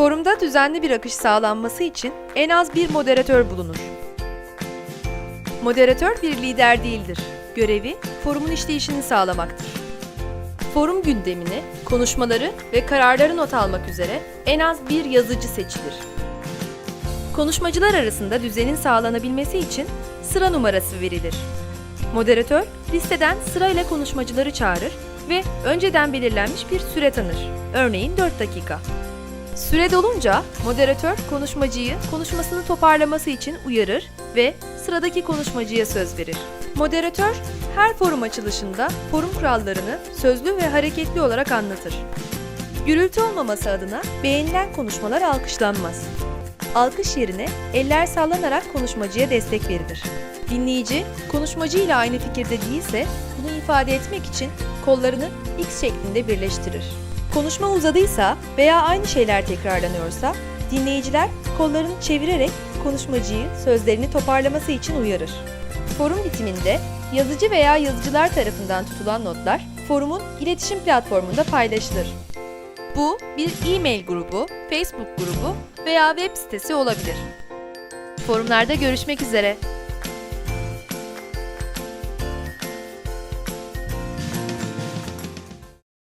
Forumda düzenli bir akış sağlanması için en az bir moderatör bulunur. Moderatör bir lider değildir. Görevi forumun işleyişini sağlamaktır. Forum gündemini, konuşmaları ve kararları not almak üzere en az bir yazıcı seçilir. Konuşmacılar arasında düzenin sağlanabilmesi için sıra numarası verilir. Moderatör listeden sırayla konuşmacıları çağırır ve önceden belirlenmiş bir süre tanır. Örneğin 4 dakika. Süre dolunca moderatör konuşmacıyı konuşmasını toparlaması için uyarır ve sıradaki konuşmacıya söz verir. Moderatör her forum açılışında forum kurallarını sözlü ve hareketli olarak anlatır. Gürültü olmaması adına beğenilen konuşmalar alkışlanmaz. Alkış yerine eller sallanarak konuşmacıya destek verilir. Dinleyici, konuşmacı ile aynı fikirde değilse bunu ifade etmek için kollarını X şeklinde birleştirir. Konuşma uzadıysa veya aynı şeyler tekrarlanıyorsa dinleyiciler kollarını çevirerek konuşmacıyı sözlerini toparlaması için uyarır. Forum bitiminde yazıcı veya yazıcılar tarafından tutulan notlar forumun iletişim platformunda paylaşılır. Bu bir e-mail grubu, Facebook grubu veya web sitesi olabilir. Forumlarda görüşmek üzere.